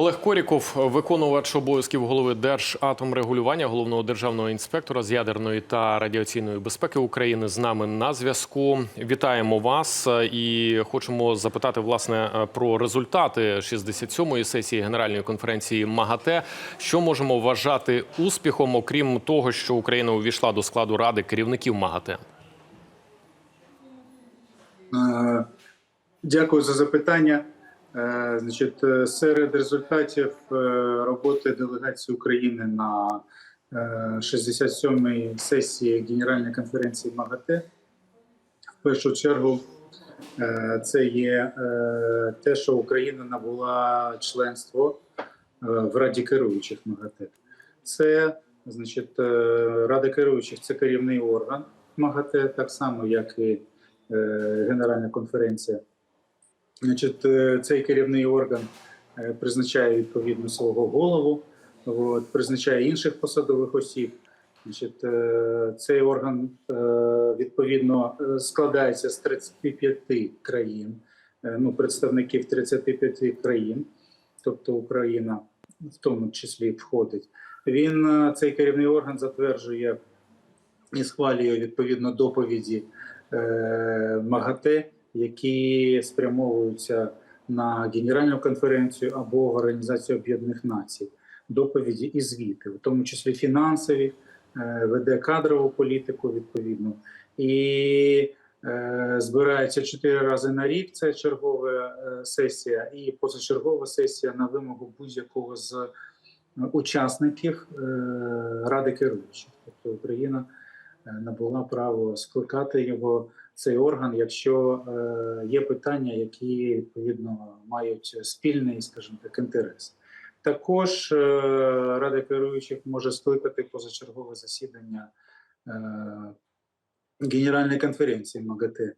Олег Коріков, виконувач обов'язків голови Держатомрегулювання, головного державного інспектора з ядерної та радіаційної безпеки України, з нами на зв'язку. Вітаємо вас і хочемо запитати власне про результати 67-ї сесії Генеральної конференції МАГАТЕ. Що можемо вважати успіхом, окрім того, що Україна увійшла до складу ради керівників МАГАТЕ? Е, Дякую за запитання. Е, Значить, е, серед результатів е, роботи делегації України на е, 67-й сесії Генеральної конференції МАГАТЕ, в першу чергу, це є те, що Україна набула членство в Раді керуючих МАГАТЕ. Це значить, Рада керуючих це керівний орган МАГАТЕ, так само, як і Генеральна конференція. Значить, е, цей керівний орган е, призначає відповідно свого голову, от, призначає інших посадових осіб. Значить, е, цей орган відповідно складається з 35 країн, ну, представників 35 країн, тобто Україна в тому числі входить. Він цей керівний орган затверджує і схвалює відповідно доповіді МАГАТЕ, які спрямовуються на Генеральну конференцію або в Організацію Об'єднаних Націй, доповіді і звіти, в тому числі фінансові, е, веде кадрову політику відповідно і е, збирається чотири рази на рік. Це чергова е, сесія, і позачергова сесія на вимогу будь-якого з учасників ради керуючих, тобто Україна набула право скликати його цей орган, якщо е, є питання, які відповідно мають спільний, скажімо так, інтерес. Також е, Рада керуючих може скликати позачергове засідання е, Генеральної конференції МАГАТЕ.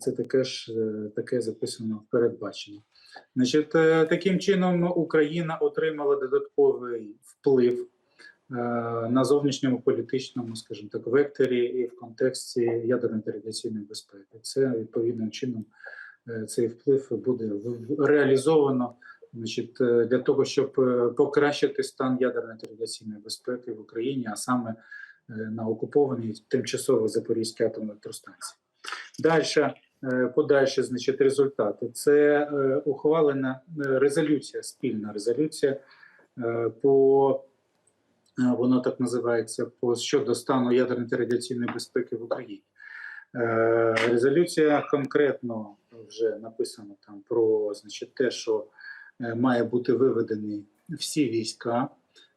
Це таке ж таке записано в передбаченні. Значить, таким чином Україна отримала додатковий вплив на зовнішньому політичному, скажімо так, векторі і в контексті ядерної та безпеки. Це відповідним чином е, цей вплив буде реалізовано значить, е, для того, щоб е, покращити стан ядерної та безпеки в Україні, а саме е, на окупованій тимчасово Запорізькій атомній електростанції. Далі подальші значить, результати. Це е, ухвалена е, резолюція, спільна резолюція е, по е, воно так називається по щодо стану ядерної та радіаційної безпеки в Україні. Е, Резолюція конкретно вже написано там про значить, те, що е, має бути виведені всі війська,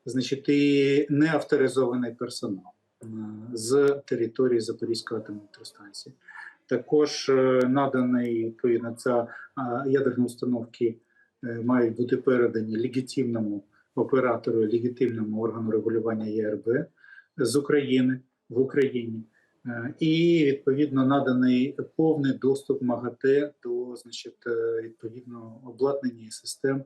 значить, і неавторизований персонал е, з території Запорізької атомної електростанції. Також е, наданий відповідно ця ядерні установки е, мають бути передані легітимному оператору, легітимному органу регулювання ЄРБ з України в Україні. Е, І відповідно наданий повний доступ МАГАТЕ до значить, е, відповідно обладнання і систем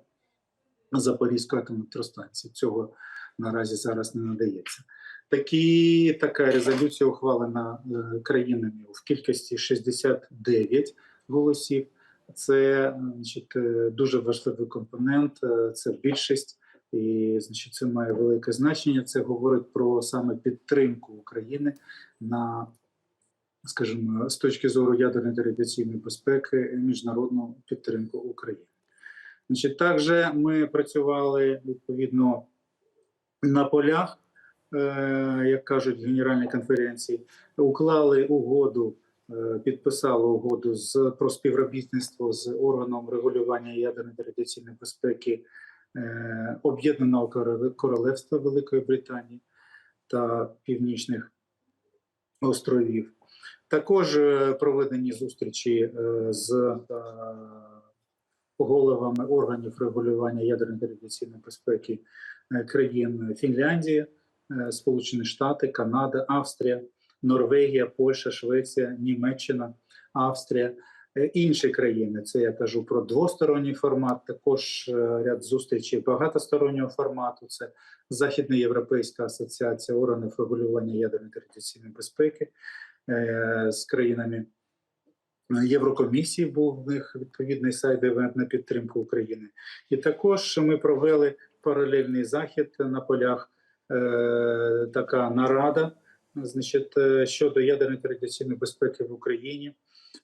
Запорізької атомної електростанції. Цього наразі зараз не надається. Такі така резолюція ухвалена е, країнами в кількості 69 голосів. Це значить, дуже важливий компонент. Це більшість, і значить, це має велике значення. Це говорить про саме підтримку України на, скажімо, з точки зору ядерної та радіаційної безпеки, міжнародну підтримку України. Значить, також ми працювали відповідно на полях, е, як кажуть Генеральній конференції, уклали угоду, е, підписали угоду з про співробітництво з органом регулювання ядерної та радіаційної безпеки Об'єднаного Королевства Великої Британії та Північних островів. Також е, проведені зустрічі е, з е, головами органів регулювання ядерної радіаційної безпеки е, країн Фінляндії, е, Сполучені Штати, Канада, Австрія, Норвегія, Польща, Швеція, Німеччина, Австрія, Е, інші країни. Це я кажу про двосторонній формат. Також е, ряд зустрічей багатостороннього формату. Це Західноєвропейська асоціація органів регулювання ядерної та безпеки е, з країнами Єврокомісії був в них відповідний сайт івент на підтримку України. І також ми провели паралельний захід на полях. е, Така нарада, значить, е, щодо ядерної та радіаційної безпеки в Україні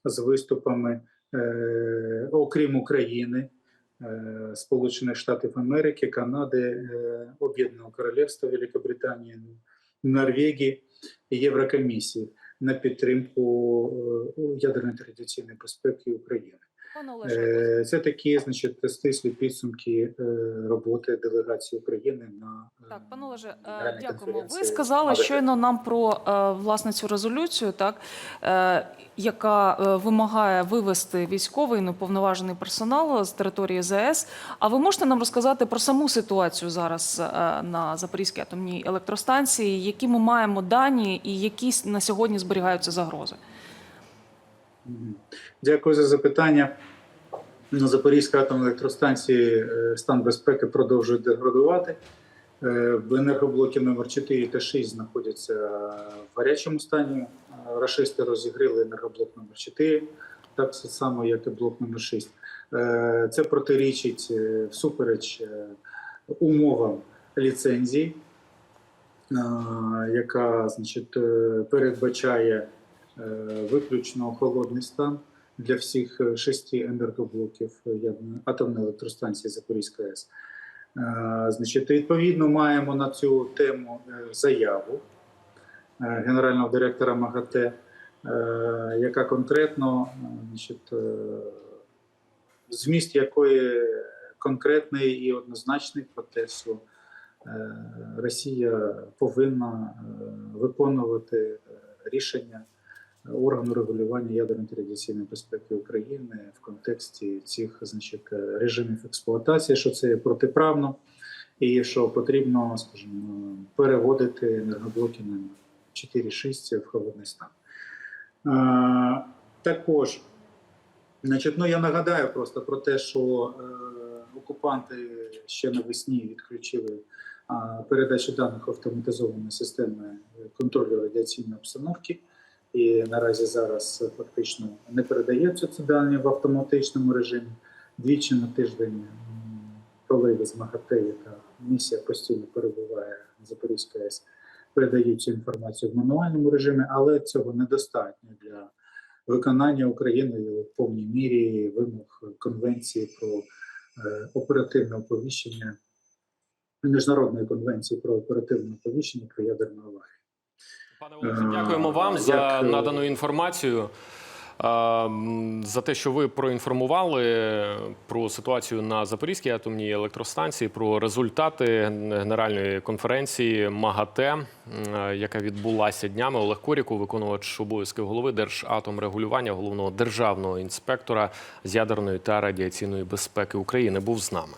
з виступами, е, окрім України, е, Сполучених Штатів Америки, Канади, е, Об'єднаного Королівства Великобританії, Норвегії і Єврокомісії на підтримку е, ядерної та радіаційної безпеки України. Е, Це такі, значить, стислі підсумки е, роботи делегації України на е, Так, пане Олеже, дякуємо. Ви сказали щойно нам про власне цю резолюцію, так яка вимагає вивести військовий неповноважений персонал з території ЗАЕС. А ви можете нам розказати про саму ситуацію зараз на Запорізькій атомній електростанції, які ми маємо дані і які на сьогодні зберігаються загрози? Дякую за запитання. На Запорізькій атомній електростанції е, стан безпеки продовжує деградувати. Е, В енергоблокі номер 4 та 6 знаходяться в гарячому стані. Е, Рашисти розігріли енергоблок номер 4, так само, як і блок номер 6. Е, Це протирічить всупереч умовам ліцензії, яка значить, передбачає виключно холодний стан для всіх е, шести енергоблоків атомної електростанції Запорізька АЕС. Е, Значить, відповідно, маємо на цю тему е, заяву е, генерального директора МАГАТЕ, е, яка конкретно е, значить, е, зміст якої конкретний і однозначний про те, що е, Росія повинна е, виконувати е, рішення органу регулювання радіаційної безпеки України в контексті цих значить, режимів експлуатації, що це є протиправно, і що потрібно, скажімо, переводити енергоблоки на 4-6 в холодний стан. Е, Також, значить, ну я нагадаю просто про те, що е, окупанти ще навесні відключили а, передачу даних автоматизованої системи контролю радіаційної обстановки. І наразі зараз фактично не передаються ці дані в автоматичному режимі. Двічі на тиждень колеги з МАГАТЕ, яка місія постійно перебуває на Запорізькій АЕС, передають цю інформацію в мануальному режимі, але цього недостатньо для виконання Україною в повній мірі вимог Конвенції про е, оперативне оповіщення, Міжнародної конвенції про оперативне оповіщення про ядерну аварію. Пане Олеже, дякуємо вам за Як, е, надану інформацію. е, За те, що ви проінформували про ситуацію на Запорізькій атомній електростанції, про результати генеральної конференції МАГАТЕ, е, яка відбулася днями. Олег Коріку, виконувач обов'язків голови Держатомрегулювання, головного державного інспектора з ядерної та радіаційної безпеки України, був з нами.